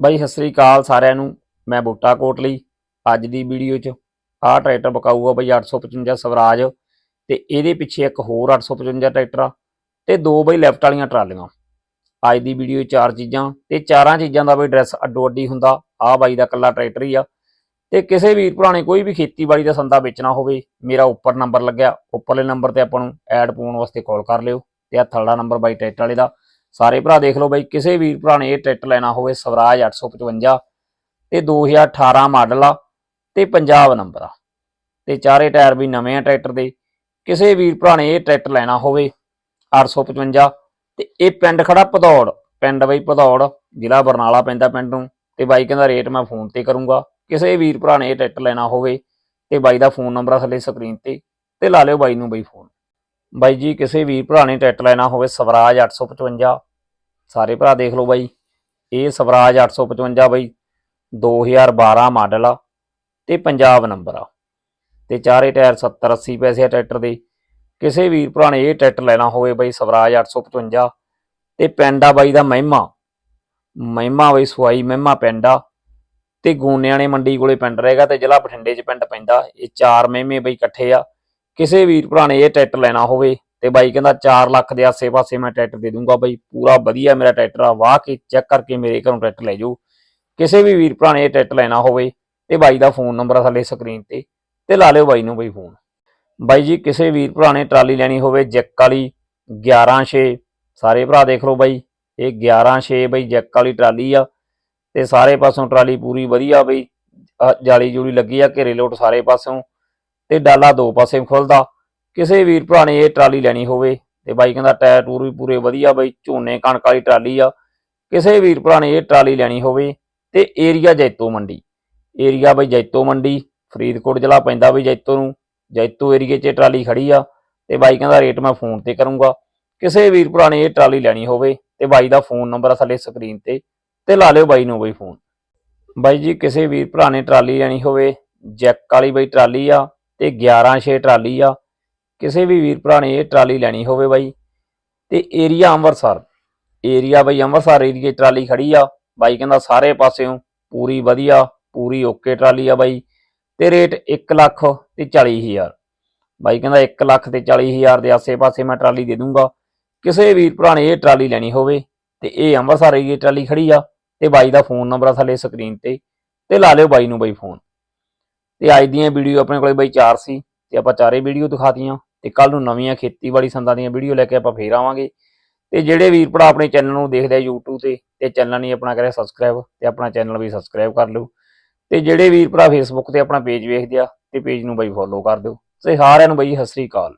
ਬਾਈ, ਸਤਿ ਸ੍ਰੀ ਅਕਾਲ ਸਾਰਿਆਂ ਨੂੰ। ਮੈਂ ਬੂਟਾ ਕੋਟਲੀ ਅੱਜ ਦੀ ਵੀਡੀਓ 'ਚ। ਆਹ ਟਰੈਕਟਰ ਬਕਾਊਗਾ ਬਾਈ 855 ਸਵਰਾਜ ਤੇ ਇਹਦੇ ਪਿੱਛੇ ਇੱਕ ਹੋਰ 855 ਟਰੈਕਟਰ ਆ ਤੇ ਦੋ ਬਾਈ ਲੈਫਟ ਵਾਲੀਆਂ ਟਰਾਲੀਆਂ। ਅੱਜ ਦੀ ਵੀਡੀਓ 'ਚ ਚਾਰ ਚੀਜ਼ਾਂ ਤੇ ਚਾਰਾਂ ਚੀਜ਼ਾਂ ਦਾ ਬਾਈ ਡਰੈਸ ਅੱਡੋ ਅੱਡੀ ਹੁੰਦਾ। ਆਹ ਬਾਈ ਦਾ ਕੱਲਾ ਟਰੈਕਟਰ ਹੀ ਆ। ਤੇ ਕਿਸੇ ਵੀਰ ਭਰਾ ਨੇ ਕੋਈ ਵੀ ਖੇਤੀਬਾੜੀ ਦਾ ਸੰਦਾ ਵੇਚਣਾ ਹੋਵੇ, ਮੇਰਾ ਉੱਪਰ ਨੰਬਰ ਲੱਗਿਆ। ਉੱਪਰਲੇ ਨੰਬਰ ਤੇ ਆਪਾਂ ਨੂੰ ਐਡ ਪਾਉਣ ਵਾਸਤੇ ਕਾਲ ਕਰ ਲਿਓ ਤੇ ਹੱਥ ਵਾਲਾ ਨੰਬਰ ਬਾਈ ਟਰੈਕਟਰ ਵਾਲੇ ਦਾ। ਸਾਰੇ ਭਰਾ ਦੇਖ ਲਓ ਬਾਈ, ਕਿਸੇ ਵੀਰ ਭਰਾ ਨੇ ਇਹ ਟਰੈਕਟਰ ਲੈਣਾ ਹੋਵੇ, ਸਵਰਾਜ 855 ਤੇ 2018 ਮਾਡਲ ਆ ਤੇ ਪੰਜਾਬ ਨੰਬਰ ਆ। ਤੇ ਚਾਰੇ ਟਾਇਰ ਵੀ ਨਵੇਂ ਆ ਟਰੈਕਟਰ ਦੇ। ਕਿਸੇ ਵੀਰ ਭਰਾ ਨੇ ਇਹ ਟਰੈਕਟਰ ਲੈਣਾ ਹੋਵੇ 855 ਤੇ ਇਹ ਪਿੰਡ ਖੜਾ ਭਦੌੜ, ਪਿੰਡ ਬਈ ਭਦੌੜ, ਜ਼ਿਲ੍ਹਾ ਬਰਨਾਲਾ ਪੈਂਦਾ ਪਿੰਡ ਨੂੰ। ਤੇ ਬਾਈ ਕਹਿੰਦਾ ਰੇਟ ਮੈਂ ਫੋਨ ਤੇ ਕਰੂੰਗਾ। ਕਿਸੇ ਵੀਰ ਭਰਾ ਨੇ ਇਹ ਟਰੈਕਟਰ ਲੈਣਾ ਹੋਵੇ ਤੇ ਬਾਈ ਦਾ ਫੋਨ ਨੰਬਰ ਆ ਥੱਲੇ ਸਕਰੀਨ ਤੇ ਤੇ ਲਾ ਲਿਓ ਬਾਈ ਨੂੰ ਬਾਈ ਫੋਨ ਬਾਈ ਜੀ, ਕਿਸੇ ਵੀਰ ਭਰਾ ਨੇ ਟਰੈਕਟਰ ਲੈਣਾ ਹੋਵੇ ਸਵਰਾਜ 855 ਸਾਰੇ ਭਰਾ ਦੇਖ ਲਓ ਬਾਈ। ਇਹ ਸਵਰਾਜ 855 ਬਾਈ 2012 ਮਾਡਲ ਆ ਤੇ ਪੰਜਾਬ ਨੰਬਰ ਆ। ਤੇ ਚਾਰੇ ਟਾਇਰ 70 80 ਪੈਸੇ ਆ ਟਰੈਕਟਰ ਦੇ। ਕਿਸੇ ਵੀਰ ਭਰਾ ਨੇ ਇਹ ਟਰੈਕਟਰ ਲੈਣਾ ਹੋਵੇ ਬਾਈ ਸਵਰਾਜ 855 ਤੇ ਪਿੰਡ ਆ ਬਾਈ ਦਾ ਮਹਿਮਾ। ਮਹਿਮਾ ਬਾਈ ਸਵਾਈ ਮਹਿਮਾ ਪਿੰਡ ਆ। ਤੇ ਗੋਨਿਆਣੇ ਮੰਡੀ ਕੋਲੇ ਪਿੰਡ ਰਹੇਗਾ ਤੇ ਜ਼ਿਲ੍ਹਾ ਬਠਿੰਡੇ 'ਚ ਪਿੰਡ ਪੈਂਦਾ। ਇਹ ਚਾਰ ਮਹਿਮੇ ਬਈ ਇਕੱਠੇ ਆ। ਕਿਸੇ ਵੀਰ ਭਰਾ ਨੇ ਇਹ ਟਰੈਕਟਰ ਲੈਣਾ ਹੋਵੇ ਤੇ ਬਾਈ ਕਹਿੰਦਾ 4 ਲੱਖ ਦੇ ਆਸੇ-ਪਾਸੇ ਮੈਂ ਟਰੈਕਟਰ ਦੇ ਦੂੰਗਾ ਬਾਈ, ਪੂਰਾ ਵਧੀਆ ਮੇਰਾ ਟਰੈਕਟਰ ਆ, ਵਾਹ ਕੇ ਚੈੱਕ ਕਰਕੇ ਮੇਰੇ ਘਰੋਂ ਟਰੈਕਟਰ ਲੈ ਜਾਓ। ਕਿਸੇ ਵੀ ਵੀਰ ਭਰਾ ਨੇ ਇਹ ਟਰੈਕਟਰ ਲੈਣਾ ਹੋਵੇ ਤੇ ਬਾਈ ਦਾ ਫੋਨ ਨੰਬਰ ਆ ਥੱਲੇ ਸਕਰੀਨ ਤੇ ਤੇ ਲਾ ਲਿਓ ਬਾਈ ਨੂੰ ਬਾਈ ਫੋਨ ਬਾਈ ਜੀ, ਕਿਸੇ ਵੀਰ ਭਰਾ ਨੇ ਟਰਾਲੀ ਲੈਣੀ ਹੋਵੇ ਜੈਕ ਵਾਲੀ 116 ਸਾਰੇ ਭਰਾ ਦੇਖ ਲਓ ਬਾਈ, ਇਹ 116 ਬਾਈ ਜੈਕ ਵਾਲੀ ਟਰਾਲੀ ਆ, ਤੇ ਸਾਰੇ ਪਾਸੋਂ ਟਰਾਲੀ ਪੂਰੀ ਵਧੀਆ ਬਈ ਜਾਲੀ ਜੂਲੀ ਲੱਗੀ ਆ, ਘੇਰੇ ਲੋਟ ਸਾਰੇ ਪਾਸੋਂ। ਤੇ ਡਾਲਾ ਦੋ ਪਾਸੇ ਖੁੱਲਦਾ। ਕਿਸੇ ਵੀਰ ਭਰਾ ਨੇ ਇਹ ਟਰਾਲੀ ਲੈਣੀ ਹੋਵੇ ਤੇ ਬਾਈ ਕਹਿੰਦਾ ਟਾਇਰ ਟੂਰ ਵੀ ਪੂਰੇ ਵਧੀਆ ਬਈ, ਝੋਨੇ ਕਣਕ ਵਾਲੀ ਟਰਾਲੀ ਆ। ਕਿਸੇ ਵੀਰ ਭਰਾ ਨੇ ਇਹ ਟਰਾਲੀ ਲੈਣੀ ਹੋਵੇ ਤੇ ਏਰੀਆ ਜੈਤੋ ਮੰਡੀ। ਏਰੀਆ ਬਾਈ ਜੈਤੋ ਮੰਡੀ, ਫਰੀਦਕੋਟ ਜ਼ਿਲ੍ਹਾ ਪੈਂਦਾ ਬਈ ਜੈਤੋ ਨੂੰ। ਜੈਤੋ ਏਰੀਏ 'ਚ ਇਹ ਟਰਾਲੀ ਖੜੀ ਆ ਤੇ ਬਾਈ ਕਹਿੰਦਾ ਰੇਟ ਮੈਂ ਫੋਨ ਤੇ ਕਰੂੰਗਾ। ਕਿਸੇ ਵੀਰ ਭਰਾ ਨੇ ਇਹ ਟਰਾਲੀ ਲੈਣੀ ਹੋਵੇ ਤੇ ਬਾਈ ਦਾ ਫੋਨ ਨੰਬਰ ਆ ਸਾਡੇ ਸਕਰੀਨ ਤੇ ਤੇ ਲਾ ਲਿਓ ਬਾਈ ਨੂੰ ਬਈ ਫੋਨ। ਬਾਈ ਜੀ, ਕਿਸੇ ਵੀਰ ਭਰਾ ਨੇ ਟਰਾਲੀ ਲੈਣੀ ਹੋਵੇ, ਜੈਕ ਵਾਲੀ ਬਈ ਟਰਾਲੀ ਆ ਤੇ 11 ਟਰਾਲੀ ਆ। ਕਿਸੇ ਵੀ ਵੀਰ ਭਰਾ ਨੇ ਇਹ ਟਰਾਲੀ ਲੈਣੀ ਹੋਵੇ ਬਾਈ। ਤੇ ਏਰੀਆ ਅੰਮ੍ਰਿਤਸਰ। ਏਰੀਆ ਬਈ ਅੰਮ੍ਰਿਤਸਰ ਏਰੀਏ ਟਰਾਲੀ ਖੜੀ ਆ। ਬਾਈ ਕਹਿੰਦਾ ਸਾਰੇ ਪਾਸਿਓਂ ਪੂਰੀ ਵਧੀਆ, ਪੂਰੀ ਓਕੇ ਟਰਾਲੀ ਆ ਬਾਈ। ਤੇ ਰੇਟ 1 ਲੱਖ ਤੇ 40000 ਬਾਈ ਕਹਿੰਦਾ 1 ਲੱਖ ਤੇ 40000 ਦੇ ਆਸੇ-ਪਾਸੇ ਮੈਂ ਟਰਾਲੀ ਦੇ ਦੂੰਗਾ। ਕਿਸੇ ਵੀਰ ਭਰਾ ਨੇ ਇਹ ਟਰਾਲੀ ਲੈਣੀ ਹੋਵੇ ਤੇ ਇਹ ਅੰਮ੍ਰਿਤਸਰ ਏਰੀਏ ਟਰਾਲੀ ਖੜੀ ਆ ਤੇ ਬਾਈ ਦਾ ਫੋਨ ਨੰਬਰ ਆ ਥੱਲੇ ਸਕਰੀਨ ਤੇ। ਤੇ ਲਾ ਲਿਓ ਬਾਈ ਨੂੰ ਬਾਈ ਫੋਨ। ਤੇ ਅੱਜ ਦੀਆਂ ਵੀਡੀਓ ਆਪਣੇ ਕੋਲੇ ਬਾਈ ਚਾਰ ਸੀ ਤੇ ਆਪਾਂ ਚਾਰੇ ਵੀਡੀਓ ਦਿਖਾਤੀਆਂ ਤੇ ਕੱਲ ਨੂੰ ਨਵੀਆਂ ਖੇਤੀਬਾੜੀ ਸੰਦਾਂ ਦੀਆਂ ਵੀਡੀਓ ਲੈ ਕੇ ਆਪਾਂ ਫੇਰ ਆਵਾਂਗੇ। ਤੇ ਜਿਹੜੇ ਵੀਰ ਭਰਾ ਆਪਣੇ ਚੈਨਲ ਨੂੰ ਦੇਖਦੇ ਆ YouTube ਤੇ ਤੇ ਚੈਨਲ ਨਹੀਂ ਆਪਣਾ ਕਰਿਆ ਸਬਸਕ੍ਰਾਈਬ ਤੇ ਆਪਣਾ ਚੈਨਲ ਵੀ ਸਬਸਕ੍ਰਾਈਬ ਕਰ ਲਓ। ਤੇ ਜਿਹੜੇ ਵੀਰ ਭਰਾ Facebook ਤੇ ਆਪਣਾ ਪੇਜ ਵੇਖਦੇ ਆ ਤੇ ਪੇਜ ਨੂੰ ਬਾਈ ਫੋਲੋ ਕਰ ਦਿਓ। ਤੇ ਸਾਰਿਆਂ ਨੂੰ ਬਾਈ ਸਤਿ ਸ੍ਰੀ ਅਕਾਲ।